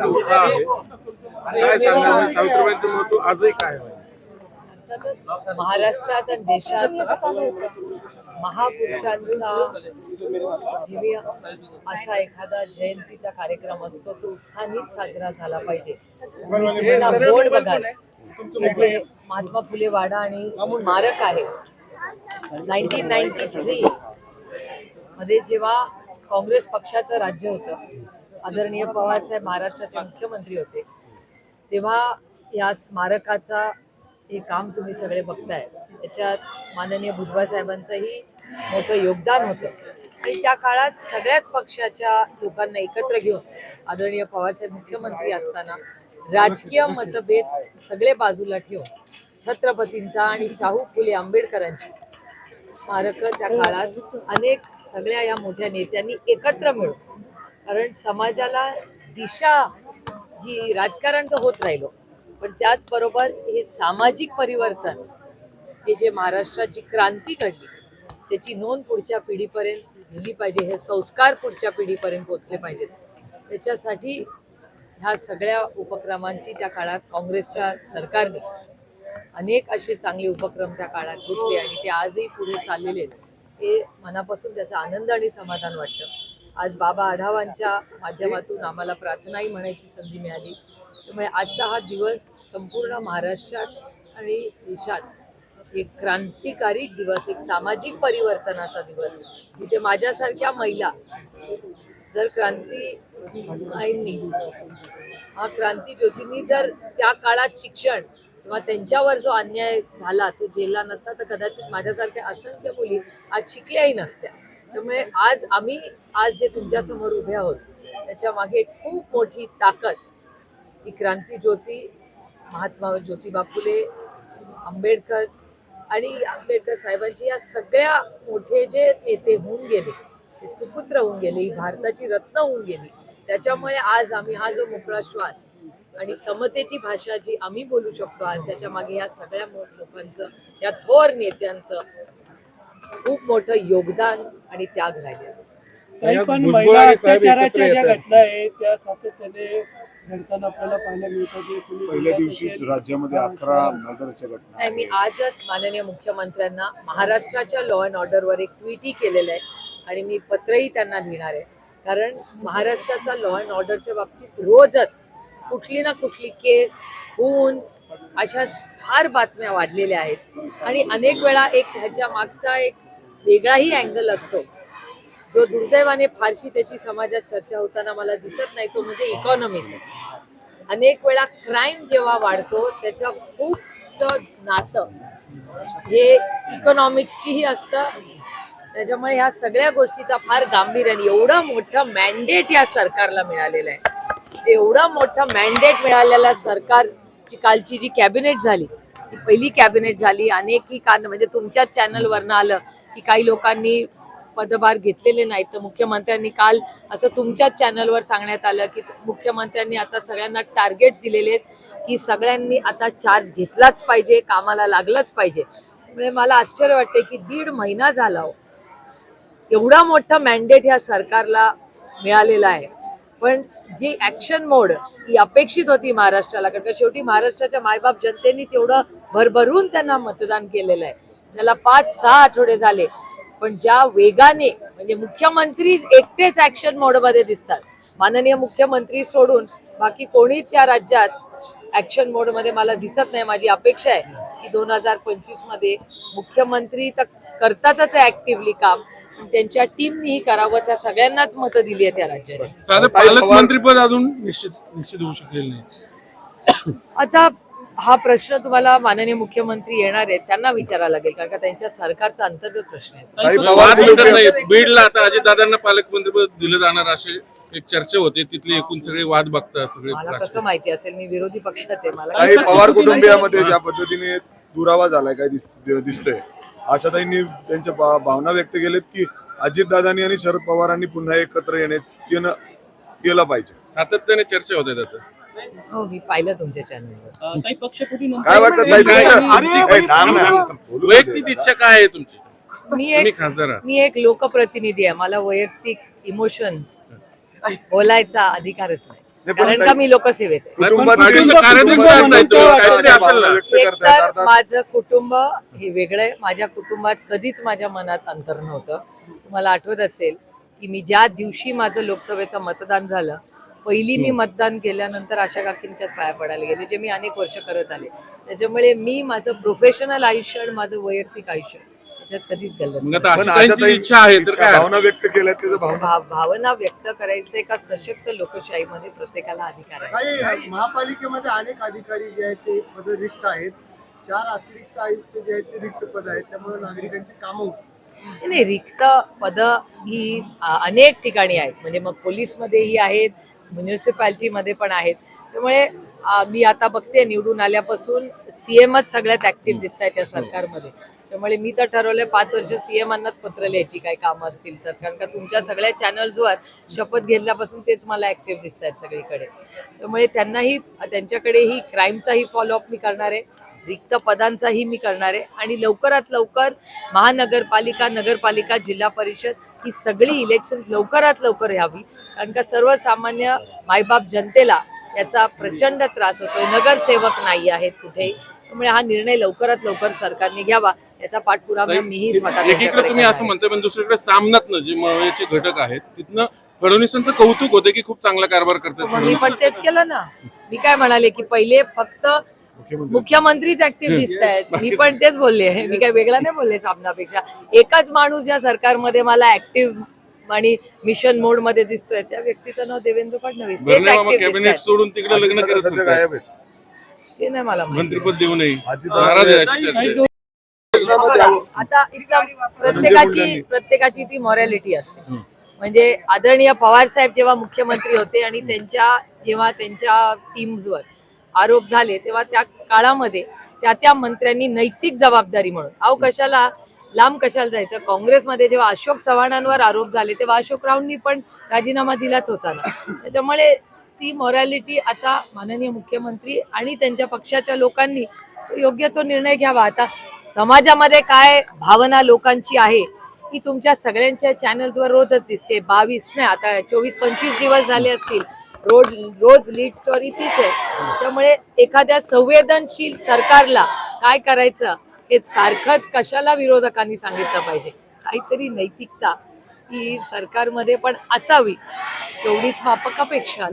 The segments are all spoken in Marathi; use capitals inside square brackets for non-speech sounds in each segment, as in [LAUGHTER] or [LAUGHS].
उत्साह आहे. काय सांगाल सावित्रीबाईंचं महत्त्व आजही काय आहे? महाराष्ट्रात आणि देशात महापुरुषांचा दिव्य असा एखादा जयंतीचा कार्यक्रम असतो तो उत्साहानेच साजरा झाला पाहिजे. तुम्ही पुन्हा बोर्ड बघाल. की जे महात्मा फुले वाडा आणि स्मारक आहे. नाईन्टीन नाईन्टी थ्री मध्ये जेव्हा काँग्रेस पक्षाचं राज्य होतं आदरणीय पवार साहेब महाराष्ट्राचे मुख्यमंत्री होते. तेव्हा या स्मारकाचा हे काम तुम्ही सगळे बघताय. त्याच्यात माननीय भुजबळ साहेबांचंही मोठं योगदान होतं. आणि त्या काळात सगळ्याच पक्षाच्या लोकांना एकत्र घेऊन आदरणीय पवारसाहेब मुख्यमंत्री असताना राजकीय मतभेद सगळे बाजूला ठेवून छत्रपतींचा आणि शाहू फुले आंबेडकरांची स्मारकं त्या काळात अनेक सगळ्या या मोठ्या नेत्यांनी एकत्र मिळून कारण समाजाला दिशा जी राजकारण तर होत राहिलो पण त्याचबरोबर हे सामाजिक परिवर्तन हे जे महाराष्ट्रात जी क्रांती घडली त्याची नोंद पुढच्या पिढीपर्यंत दिली पाहिजे हे संस्कार पुढच्या पिढीपर्यंत पोहोचले पाहिजेत. त्याच्यासाठी ह्या सगळ्या उपक्रमांची त्या काळात काँग्रेसच्या सरकारने अनेक असे चांगले उपक्रम त्या काळात घेतले आणि ते आजही पुढे चाललेले आहेत. हे मनापासून त्याचा आनंद आणि समाधान वाटतं. आज बाबा आढावांच्या माध्यमातून आम्हाला प्रार्थनाही म्हणायची संधी मिळाली. त्यामुळे आजचा हा दिवस संपूर्ण महाराष्ट्रात आणि देशात एक क्रांतिकारी दिवस एक सामाजिक परिवर्तनाचा दिवस. जिथे माझ्यासारख्या महिला जर क्रांती आईंनी हा क्रांती ज्योतींनी जर त्या काळात शिक्षण किंवा त्यांच्यावर जो अन्याय झाला तो झेलला नसता तर कदाचित माझ्यासारख्या असंख्य मुली आज शिकल्याही नसत्या. त्यामुळे आज आम्ही आज जे तुमच्यासमोर उभे आहोत त्याच्यामागे खूप मोठी ताकद ही क्रांती ज्योती महात्मा ज्योतिबा फुले आंबेडकर आणि आंबेडकर साहेबांची या सगळ्या मोठे जे नेते होऊन गेले ते सुपुत्र होऊन गेले ही भारताची रत्न होऊन गेली त्याच्यामुळे आज आम्ही हा जो मोकळा श्वास आणि समतेची भाषा जी आम्ही बोलू शकतो आज त्याच्यामागे या सगळ्या लोकांचं या थोर नेत्यांचं खूप मोठं योगदान आणि त्याग राहिले काही पण महिला अत्याचाराच्या ज्या. घटना आहेत त्या सातत्याने घडताना आपल्याला पाहायला मिळतात जे कोणी पहिल्या दिवशीच राज्यामध्ये अकरा मर्डरच्या घटना नाही मी. आजच माननीय मुख्यमंत्र्यांना महाराष्ट्राच्या लॉ अँड ऑर्डरवर एक ट्विटही केलेलं आहे आणि मी पत्रही त्यांना लिहिणार आहे कारण महाराष्ट्राचा लॉ अँड ऑर्डरच्या बाबतीत रोजच कुठली ना कुठली केस खून अशा फार बातम्या वाढलेल्या आहेत आणि अनेक वेळा एक ह्याच्या मागचा एक वेगळाही अँगल असतो. जो दुर्दैवाने फारशी त्याची समाजात चर्चा होताना मला दिसत नाही तो म्हणजे इकॉनॉमीचा अनेक वेळा क्राईम जेव्हा वाढतो त्याचं खूपच नातं हे इकॉनॉमिक्सचीही असतं. त्याच्यामुळे ह्या सगळ्या गोष्टीचा फार गांभीर्याने एवढं मोठं मॅन्डेट या सरकारला मिळालेलं आहे. ते एवढं मोठं मॅन्डेट मिळालेल्या सरकारची कालची जी कॅबिनेट झाली ती पहिली कॅबिनेट झाली अनेकही कारण म्हणजे तुमच्याच चॅनलवरनं आलं. की काही लोकांनी पदभार घेतलेले नाहीत. तर मुख्यमंत्र्यांनी काल असं तुमच्याच चॅनलवर सांगण्यात आलं की मुख्यमंत्र्यांनी आता सगळ्यांना टार्गेट्स दिलेले आहेत की सगळ्यांनी आता चार्ज घेतलाच पाहिजे कामाला लागलंच पाहिजे. म्हणजे मला आश्चर्य वाटते की दीड महिना झाला हो. एवढा मोठा मॅन्डेट ह्या सरकारला मिळालेला आहे. पण जी ॲक्शन मोड ही अपेक्षित होती महाराष्ट्राला कारण का शेवटी महाराष्ट्राच्या मायबाप जनतेनेच एवढं भरभरून त्यांना मतदान केलेलं आहे. त्याला पाच सहा आठवडे झाले. पण ज्या वेगाने म्हणजे मुख्यमंत्री एकटेच ऍक्शन मोडमध्ये दिसतात. माननीय मुख्यमंत्री सोडून बाकी कोणीच या राज्यात ऍक्शन मोडमध्ये मला दिसत नाही. माझी अपेक्षा आहे की दोन हजार पंचवीसमध्ये मुख्यमंत्री तर करतातच ऍक्टिव्हली काम. त्यांच्या टीमनीही करावं त्या सगळ्यांनाच मतं दिली आहे त्या राज्याने. पवार- पालकमंत्रीपद अजून निश्चित निश्चित होऊ शकलेलं नाही. आता हा प्रश्न तुम्हाला माननीय मुख्यमंत्री येणार आहेत त्यांना विचारायला लागेल कारण का त्यांच्या सरकारचा अंतर्गत प्रश्न आहे. काही वाद पवार मिटत कुटुंबीय- नाही. बीडला आता अजितदादांना पालकमंत्रीपद दिलं जाणार असे एक चर्चा होते तिथले एकूण सगळे वाद बघतात सगळे मला. कसं माहिती असेल मी विरोधी पक्षात आहे मला काही पवार कुटुंबियामध्ये ज्या पद्धतीने दुरावा झालाय काय दिस- दिसतोय. आशाताईंनी त्यांच्या भा- भावना व्यक्त केलेत की अजितदादांनी आणि शरद पवारांनी पुन्हा एकत्र येणे येणं केलं पाहिजे. सातत्याने चर्चा होत आहेत आता. हो मी पाहिलं तुमच्या चॅनलवर काही पक्षपुटी काय वाटतं ताई काय- तुमच्या- अरे, ए, थांब ना. बोलू दे वैयक्तिक जरा. इच्छा काय आहे तुमची? मी तुम्ही एक खासदार आहात. मी एक लोकप्रतिनिधी आहे. मला वैयक्तिक इमोशन्स बोलायचा अधिकारच नाही. नाही, पण कारण का ताई- मी लोकसेवेत आहे. नाही, पण कुटुंबात- पार्टीचं कुटुंबात- कार्याध्यक्ष कुटुंबात- आहेत नाही तुम्ही. कुटुंबात- काहीतरी असेल ना. व्यक्त एक करतायत तर अर्थात. माझं कुटुंब हे वेगळं आहे. माझ्या कुटुंबात कधीच माझ्या मनात अंतर नव्हतं. तुम्हाला आठवत असेल की मी ज्या दिवशी माझं लोकसभेचं मतदान झालं पहिली मी मतदान केल्यानंतर आशा काकींच्याच पाया पडायला गेले जे मी अनेक वर्ष करत आले. त्याच्यामुळे मी माझं प्रोफेशनल आयुष्य आणि माझं वैयक्तिक आयुष्य त्याच्यात कधीच आशाताई- इच्छा आहे तर इच्छा, काय? भावना व्यक्त केल्या भावना. व्यक्त करायचे का सशक्त लोकशाहीमध्ये प्रत्येकाला अधिकार आहे. महापालिकेमध्ये अनेक अधिकारी जे आहेत ते पद रिक्त आहेत. चार अतिरिक्त आयुक्त जे आहेत ते रिक्त पद आहेत त्यामुळे नागरिकांची कामं होत नाही, रिक्त पद ही अनेक ठिकाणी आहेत. म्हणजे मग पोलीसमध्येही आहेत म्युन्सिपाल्टीमध्ये पण आहेत. त्यामुळे मी आता बघते निवडून आल्यापासून सीएमच सगळ्यात ऍक्टिव्ह दिसत आहेत या सरकारमध्ये. त्यामुळे मी तर ठरवलंय पाच वर्ष सीएमांनाच पत्र लिहायची काही कामं असतील तर. कारण का तुमच्या सगळ्या चॅनल्सवर शपथ घेतल्यापासून तेच मला ऍक्टिव्ह दिसत आहेत सगळीकडे. त्यामुळे त्यांनाही त्यांच्याकडेही क्राईमचाही फॉलोअप मी करणार आहे. रिक्त पदांचाही मी करणार आहे. आणि लवकरात लवकर महानगरपालिका नगरपालिका जिल्हा परिषद ही सगळी इलेक्शन लवकरात लवकर यावी. कारण का सर्वसामान्य मायबाप जनतेला याचा प्रचंड त्रास होतोय. नगरसेवक नाही आहेत कुठेही त्यामुळे हा निर्णय लवकरात लवकर सरकारने घ्यावा. याचा पाठपुरावा मीही स्वतः एकीकडे तुम्ही असं. म्हणताय पण दुसरीकडे सामनातनं जे मळ्याचे घटक आहेत तिथनं फडणवीसांचं कौतुक होतं की खूप चांगला कारभार करतात मग मी पण तेच केलं ना. मी काय म्हणाले की पहिले फक्त मुख्यमंत्री. मुख्यमंत्रीच ऍक्टिव्ह दिसत आहेत मी पण तेच बोलले. मी काय वेगळा नाही बोलले सामनापेक्षा. एकच माणूस या सरकारमध्ये मला ऍक्टिव्ह आणि मिशन मोडमध्ये दिसतोय त्या व्यक्तीचं नाव देवेंद्र फडणवीस मामा कॅबिनेट सोडून तिकडे लग्न अजितदादा करत सध्या होते. गायब आहेत ते नाही मला माहिती. मंत्रिपद देऊ नये अजितदादा- नाराज आहे अशी चर्चा काही आहे. दोन योजनामध्ये बघा, आहो. आता इथं प्रत्येकाची प्रत्येकाची ती मॉरॅलिटी असते म्हणजे आदरणीय पवार साहेब जेव्हा मुख्यमंत्री होते आणि त्यांच्या जेव्हा त्यांच्या टीम्सवर आरोप झाले तेव्हा त्या काळामध्ये त्या त्या मंत्र्यांनी नैतिक जबाबदारी म्हणून अहो कशाला लांब कशाला जायचं? काँग्रेसमध्ये जेव्हा अशोक चव्हाणांवर आरोप झाले तेव्हा अशोक राऊंनी पण राजीनामा दिलाच होता ना. त्याच्यामुळे ती मॉरॅलिटी आता माननीय मुख्यमंत्री आणि त्यांच्या पक्षाच्या लोकांनी योग्य तो निर्णय घ्यावा. आता समाजामध्ये काय भावना लोकांची आहे ही तुमच्या सगळ्यांच्या चॅनल्सवर रोजच दिसते. बावीस नाही आता चोवीस पंचवीस दिवस झाले असतील. रोज रोज लीड स्टोरी तीच आहे. त्यामुळे एखाद्या संवेदनशील सरकारला काय करायचं? हे सारखंच कशाला विरोधकांनी सांगितलं पाहिजे काहीतरी नैतिकता ही सरकारमध्ये पण असावी तेवढीच मापक अपेक्षा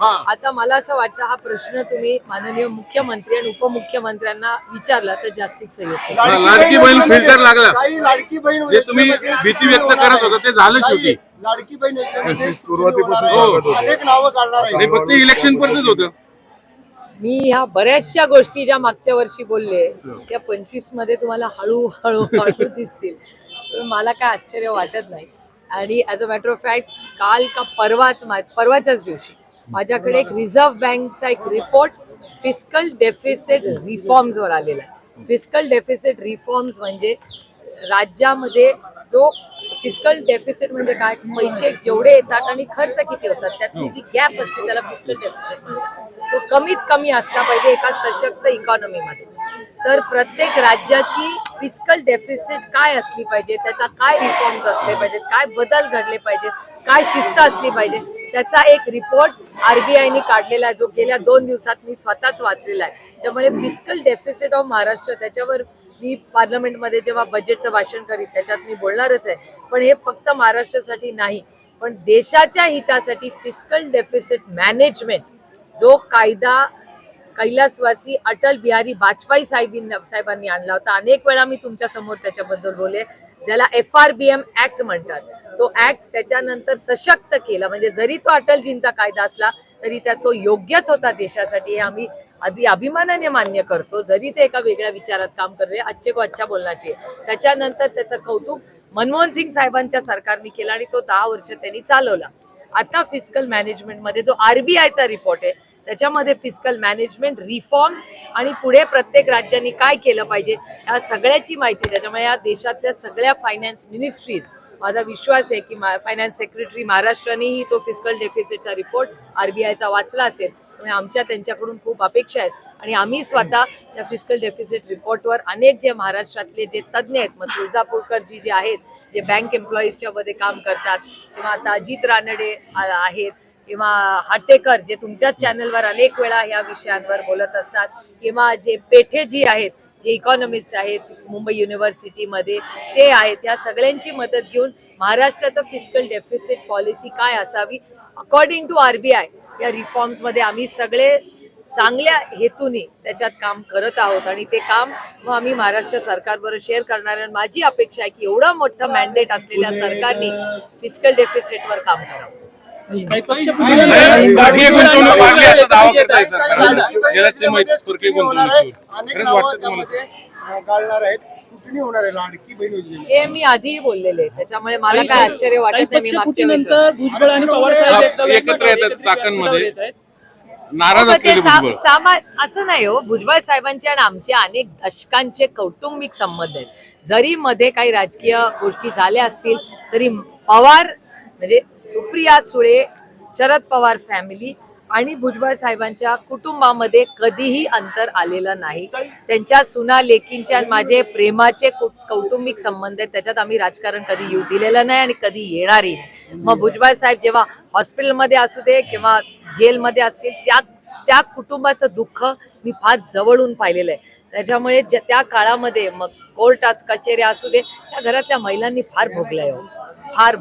हा आता मला असं वाटतं हा प्रश्न तुम्ही माननीय मुख्यमंत्री आणि उपमुख्यमंत्र्यांना विचारला तर हा, लाडकी बहीण filter लागला. लाडकी बहीण जे तुम्ही भीती व्यक्त करत. होता ते झालं शेवटी. लाडकी बहीण योजनेमध्ये सुरुवातीपासून. अनेक नावं काढणार फक्त इलेक्शन पुरतच होतं मी ह्या बऱ्याचशा गोष्टी ज्या मागच्या वर्षी बोलले त्या पंचवीसमध्ये तुम्हाला हळू हळू [LAUGHS] दिसतील. मला काय आश्चर्य वाटत नाही. आणि as a matter of fact काल का परवाच परवाच्याच दिवशी माझ्याकडे एक रिझर्व्ह बँकचा एक रिपोर्ट फिस्कल डेफिसिट रिफॉर्म्सवर आलेला आहे. फिस्कल डेफिसिट रिफॉर्म्स म्हणजे राज्यामध्ये जो फिस्कल डेफिसिट म्हणजे काय? पैसे जेवढे येतात आणि खर्च किती होतात त्यातली जी गॅप असते त्याला फिस्कल डेफिसिट म्हणतात. तो कमीत कमी असला पाहिजे एका सशक्त इकॉनॉमीमध्ये तर प्रत्येक राज्याची फिस्कल डेफिसिट काय असली पाहिजे त्याचा काय रिफॉर्म्स असले पाहिजेत काय बदल घडले पाहिजेत काय शिस्त असली पाहिजे त्याचा एक रिपोर्ट आरबीआयने काढलेला आहे जो गेल्या दोन दिवसात मी स्वतःच वाचलेला आहे. त्यामुळे फिस्कल डेफिसिट ऑफ महाराष्ट्र त्याच्यावर मी पार्लमेंटमध्ये जेव्हा बजेटचं भाषण करीत त्याच्यात मी बोलणारच आहे. पण हे फक्त महाराष्ट्रासाठी नाही पण देशाच्या हितासाठी फिस्कल डेफिसिट मॅनेजमेंट जो कायदा कैलासवासी अटल बिहारी वाजपेयी साहेबांनी साहेबांनी आणला होता. अनेक वेळा मी तुमच्यासमोर त्याच्याबद्दल बोलले. ज्याला F R B M act म्हणतात. तो ऍक्ट त्याच्यानंतर सशक्त केला. म्हणजे जरी तो अटलजींचा कायदा असला तरी त्या तो योग्यच होता देशासाठी हे आम्ही आधी अभिमानाने मान्य करतो. जरी ते एका वेगळ्या विचारात काम करले अच्छे को अच्छा बोलण्याचे त्याच्यानंतर त्याचं कौतुक मनमोहन सिंग साहेबांच्या सरकारने केलं आणि तो दहा वर्ष त्यांनी चालवला. आता फिस्कल मॅनेजमेंटमध्ये जो आरबीआयचा रिपोर्ट आहे त्याच्यामध्ये फिस्कल मॅनेजमेंट रिफॉर्म्स आणि पुढे प्रत्येक राज्यांनी काय केलं पाहिजे या सगळ्याची माहिती. त्याच्यामुळे या देशातल्या सगळ्या फायनान्स मिनिस्ट्रीज माझा विश्वास आहे की फायनान्स सेक्रेटरी महाराष्ट्रानेही तो फिस्कल डेफिसिटचा रिपोर्ट आर बी आयचा वाचला असेल. त्यामुळे आमच्या त्यांच्याकडून खूप अपेक्षा आहेत. आणि आम्ही स्वतः त्या फिजिकल डेफिसिट रिपोर्टवर अनेक जे महाराष्ट्रातले जे तज्ज्ञ आहेत मग तुळजापूरकरजी जे आहेत जे बँक एम्प्लॉईजच्या मध्ये काम करतात किंवा आता अजित रानडे आहेत किंवा हाटेकर जे तुमच्याच चॅनलवर अनेक वेळा या विषयांवर बोलत असतात किंवा जे पेठे जी आहेत जे इकॉनॉमिस्ट आहेत मुंबई युनिव्हर्सिटीमध्ये ते आहेत या सगळ्यांची मदत घेऊन महाराष्ट्राचं फिजिकल डेफिसिट पॉलिसी काय असावी? अकॉर्डिंग टू आरबीआय या रिफॉर्म्समध्ये आम्ही सगळे चांगल्या हेतूने त्याच्यात काम करत आहोत आणि ते काम मग आम्ही महाराष्ट्र सरकारबरोबर शेअर करणार आहे. आणि माझी अपेक्षा आहे की एवढं मोठं मॅन्डेट असलेल्या सरकारने फिजिकल डेफिसिटवर काम करावं. आहे. गाळणार आहेत. स्क्रुटिनी होणार लाडकी बहीण हे मी आधीही बोललेले. त्याच्यामुळे मला काय आश्चर्य वाटत नाही मी मागच्या वेळेस नंतर भुजबळ आणि पवार साहेब हा, एकत्र येतात चाकणमध्ये. नाराज असलेले भुजबळ. असं नाही हो. भुजबळ साहेबांचे आणि आमचे अनेक दशकांचे कौटुंबिक संबंध आहेत. जरी मध्ये काही राजकीय गोष्टी झाल्या असतील तरी पवार म्हणजे सुप्रिया सुळे शरद पवार फॅमिली आणि भुजबळ साहेबांच्या कुटुंबामध्ये कधीही अंतर आलेलं नाही. त्यांच्या सुना लेकींच्या माझे प्रेमाचे कौटुंबिक संबंध आहेत. त्याच्यात आम्ही राजकारण कधी येऊ दिलेलं नाही आणि कधी येणारही नाही. मग भुजबळ साहेब जेव्हा हॉस्पिटलमध्ये असू दे किंवा जेलमध्ये असतील त्या त्या कुटुंबाचं दुःख मी फार जवळून पाहिलेलं आहे. त्याच्यामुळे त्या काळामध्ये मग कोर्ट अस कचेऱ्या असू दे त्या घरातल्या महिलांनी फार भोगलंय हो. फार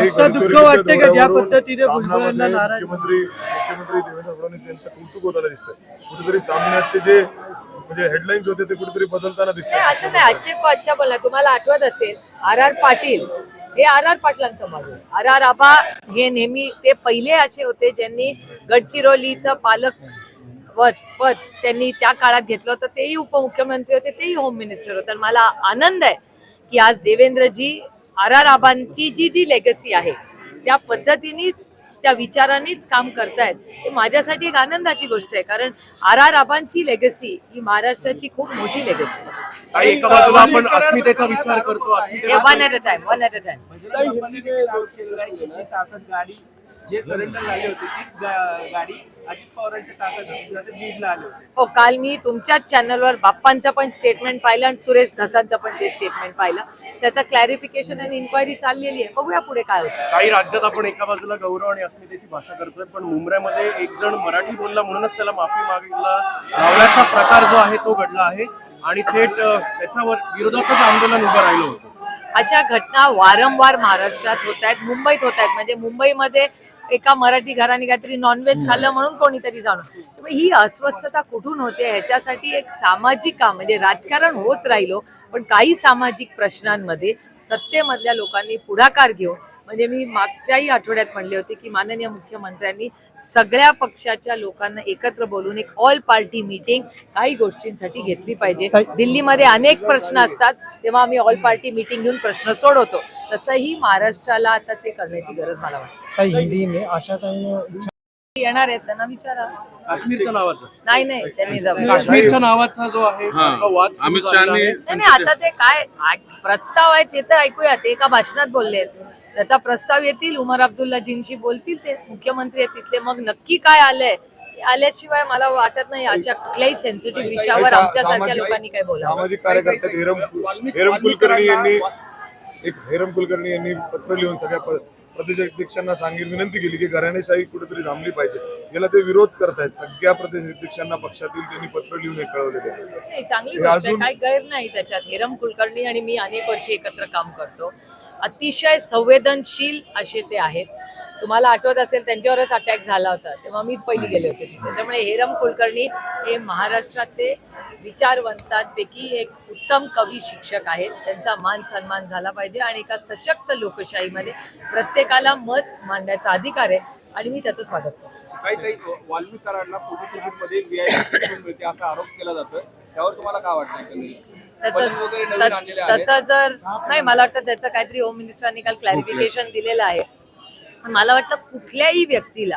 आता दुःख वाटते का ज्या पद्धतीने नाराज- मुख्यमंत्री मुख्यमंत्री देवेंद्र फडणवीस यांचं कौतुक होताना दिसतंय. कुठेतरी सामन्याचे जे म्हणजे हेडलाईन्स होते ते कुठेतरी बदलताना दिसतंय. असं नाही आजचे बोला तुम्हाला आठवत असेल आर आर पाटील हे आर आर पाटलांचं बाजू आर आर आबा हे नेहमी ते पहिले असे होते ज्यांनी गडचिरोलीचं पालक पद पद त्यांनी त्या काळात घेतलं होतं. तेही उपमुख्यमंत्री होते तेही होम मिनिस्टर होते. मला आनंद आहे की आज देवेंद्रजी आर आर आबांची जी जी लेगसी आहे त्या पद्धतीनेच त्या विचारानेच काम करतायत. हे माझ्यासाठी एक आनंदाची गोष्ट आहे. कारण आर आर आबांची लेगसी ही महाराष्ट्राची खूप मोठी लेगसी आहे. काही एका बाजूला आपण अस्मितेचा विचार करतो. One at a time one at a time केलेला आहे. की गाडी जे सरेंडर झाले होते तीच गा- गाडी अजित पवारांच्या ताकद बीडला आले होते. हो काल मी तुमच्याच चॅनलवर बाप्पांचं पण स्टेटमेंट पाहिलं आणि सुरेश धसांचं पण ते स्टेटमेंट पाहिलं. त्याचं क्लॅरिफिकेशन आणि इन्क्वायरी चाललेली आहे. बघूया पुढे काय होतं. काही राज्यात आपण एका बाजूला गौरव आणि अस्मितेची भाषा करतोय पण मुंबईमध्ये एक जण मराठी बोलला म्हणूनच त्याला माफी मागितला. लावल्याचा प्रकार जो आहे तो घडला आहे. आणि थेट अ, त्याच्यावर विरोधातच आंदोलन उभं राहिलं होतं. अशा घटना वारंवार महाराष्ट्रात होत आहेत मुंबईत होत आहेत. म्हणजे मुंबईमध्ये एका मराठी घराने काहीतरी नॉनव्हेज खाल्लं म्हणून कोणीतरी जाणं त्यामुळे ही अस्वस्थता कुठून होते? ह्याच्यासाठी एक सामाजिक काम म्हणजे राजकारण होत राहिलो. पण काही सामाजिक प्रश्नांमध्ये सत्तेमधल्या लोकांनी पुढाकार घेऊन म्हणजे मी मागच्याही आठवड्यात म्हणले होते की माननीय मुख्यमंत्र्यांनी सगळ्या पक्षाच्या लोकांना एकत्र बोलून एक ऑल पार्टी मीटिंग काही गोष्टींसाठी घेतली पाहिजे. दिल्लीमध्ये अनेक प्रश्न असतात तेव्हा आम्ही ऑल पार्टी मीटिंग घेऊन प्रश्न सोडवतो. तसंही महाराष्ट्राला आता ते करण्याची गरज मला वाटते. हिंदी में आशा येणार आहेत त्यांना विचारा. काश्मीरच्या नावाचा? नाही नाही त्यांनी जमलं. काश्मीरच्या नावाचा जो आहे हा. तो वाद सुरू अमित झालेला शहानी आहे. नाही नाही, आता ते काय आ- प्रस्ताव आहे ते तर ऐकूया ते एका भाषणात बोलले त्याचा प्रस्ताव येतील उमर अब्दुल्लाजींशी बोलतील ते मुख्यमंत्री आहेत तिथले. मग नक्की काय आलंय? ते आल्याशिवाय मला वाटत नाही अशा कुठल्याही सेन्सिटिव्ह विषयावर सा- आमच्यासारख्या लोकांनी काय बोलावं. सामाजिक कार्यकर्ते हेरम हेरम कुलकर्णी यांनी एक हेरम कुलकर्णी यांनी पत्र लिहून सगळ्या प- प्रदेशाध्यक्षांना सांगितली विनंती केली की घराणेशाही कुठेतरी थांबली पाहिजे. याला ते विरोध करतायत. सगळ्या प्रदेशाध्यक्षांना पक्षातील त्यांनी पत्र लिहून हे कळवलेले आहे. अजून- काय गैर नाही त्याच्यात. हिरम कुलकर्णी आणि मी अनेक वर्षी एकत्र काम करतो. अतिशय संवेदनशील असे ते आहेत. तुम्हाला आठवत असेल त्यांच्यावरच अटॅक झाला होता. तेव्हा मीच पहिली गेले होते. त्याच्यामुळे हेरम कुलकर्णी हे महाराष्ट्रातले विचारवंतांपैकी एक उत्तम कवी शिक्षक आहेत. त्यांचा मान सन्मान झाला पाहिजे आणि एका सशक्त लोकशाहीमध्ये प्रत्येकाला मत मांडण्याचा अधिकार आहे आणि मी त्याचं स्वागत करतो. काही काही वाल्मिक कराडला फोटोशूटमध्ये व्हीआयपी मिळते असा आरोप केला जातो त्यावर तुम्हाला काय वाटतं? त्याचं. तसं जर नाही मला वाटतं त्याचं काहीतरी होम मिनिस्टरांनी काल क्लॅरिफिकेशन दिलेलं आहे. मला वाटतं कुठल्याही व्यक्तीला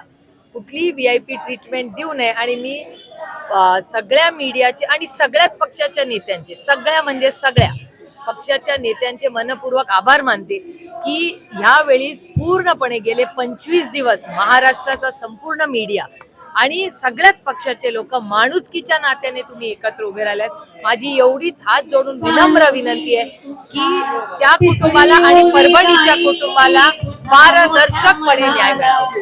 कुठलीही व्ही आय पी ट्रीटमेंट देऊ नये. आणि मी सगळ्या मीडियाचे आणि सगळ्याच पक्षाच्या नेत्यांचे सगळ्या म्हणजे सगळ्या पक्षाच्या नेत्यांचे मनपूर्वक आभार मानते की ह्यावेळी पूर्णपणे गेले पंचवीस दिवस महाराष्ट्राचा संपूर्ण मीडिया आणि सगळ्याच पक्षाचे लोक माणुसकीच्या नात्याने तुम्ही एकत्र उभे राहिल्यात माझी एवढीच हात जोडून विनम्र विनंती आहे की त्या कुटुंबाला आणि परभणीच्या कुटुंबाला पारदर्शकपणे न्याय मिळावा.